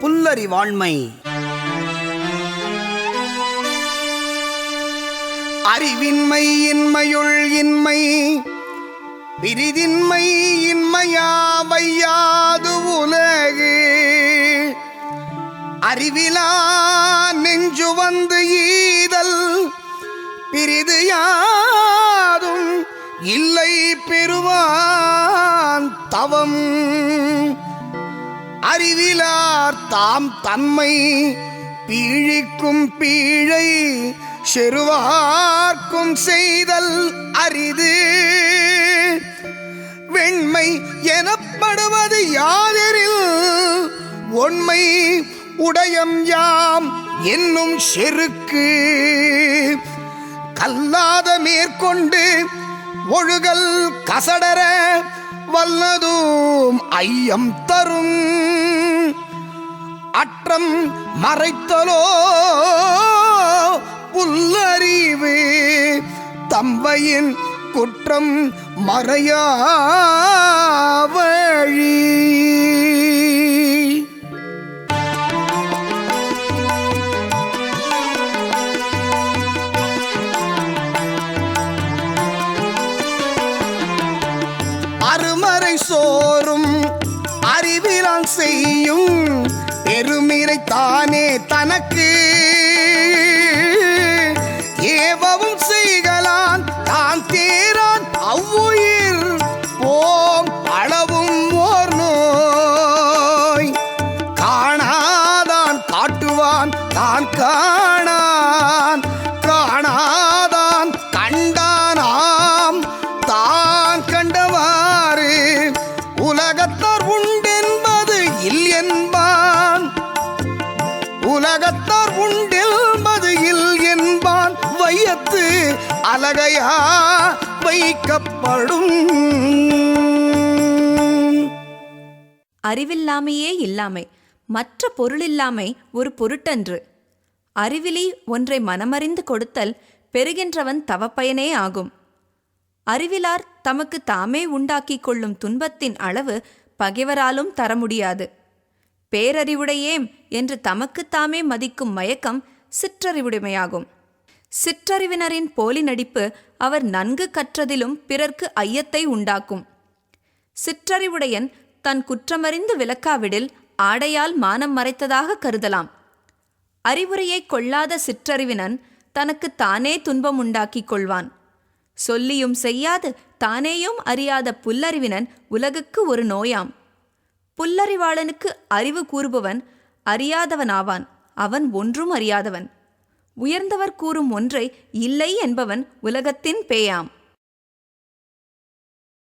புல்லறிவாண்மை அறிவின்மை இன்மையுள் இன்மை. பிரிதின்மை இன்மையாவையாது உலகு. அறிவிலா நெஞ்சு வந்து ஈதல். பிரிது யாதும் இல்லை பெறுவான் தவம். அறிவிலார் தாம் தம்மை பீழிக்கும் பீழை செருவார்க்கும் செய்தல் அரிது. வெண்மை எனப்படுவது யாதெரில் ஒண்மை உடையம் யாம் என்னும் செருக்கு. கல்லாத மேற்கொண்டு ஒழுகல் கசடர வல்லதும் ஐயம் தரும். அற்றம் மறைத்தலோ? புல்லறிவு தம்பையின் குற்றம் மறையா வழி? அருமறை சோறும் அறிவிலான் செய்யும் பெருமிரை தானே தனக்கு. ஏவவும் செய்கலான் தான் தேரான் அவ்வுயிர் போம் அளவும் ஓர் நோய். காணாதான் காட்டுவான் தான் கா வையத்து அலகையா வைக்கப்படும். அறிவில்லாமையே இல்லாமை மற்ற பொருளில்லாமை ஒரு பொருட்டன்று. அறிவிலி ஒன்றை மனமறிந்து கொடுத்தல் பெறுகின்றவன் தவப்பயனே ஆகும். அறிவிலார் தமக்கு தாமே உண்டாக்கிக் கொள்ளும் துன்பத்தின் அளவு பகைவராலும் தர முடியாது. பேரறிவுடையேம் என்று தமக்குத்தாமே மதிக்கும் மயக்கம் சிற்றறிவுடைமையாகும். சிற்றறிவினரின் போலி நடிப்பு அவர் நன்கு கற்றதிலும் பிறர்க்கு ஐயத்தை உண்டாக்கும். சிற்றறிவுடையன் தன் குற்றமறிந்து விளக்காவிடில் ஆடையால் மானம் மறைத்ததாக கருதலாம். அறிவுரையைக் கொள்ளாத சிற்றறிவினன் தனக்கு தானே துன்பம் உண்டாக்கிக் கொள்வான். சொல்லியும் செய்யாது தானேயும் அறியாத புல்லறிவினன் உலகுக்கு ஒரு நோயாம். புல்லறிவாளனுக்கு அறிவு கூறுபவன் அறியாதவனாவான் அவன் ஒன்றும் அறியாதவன். உயர்ந்தவர் கூறும் ஒன்றை இல்லை என்பவன் உலகத்தின் பேயாம்.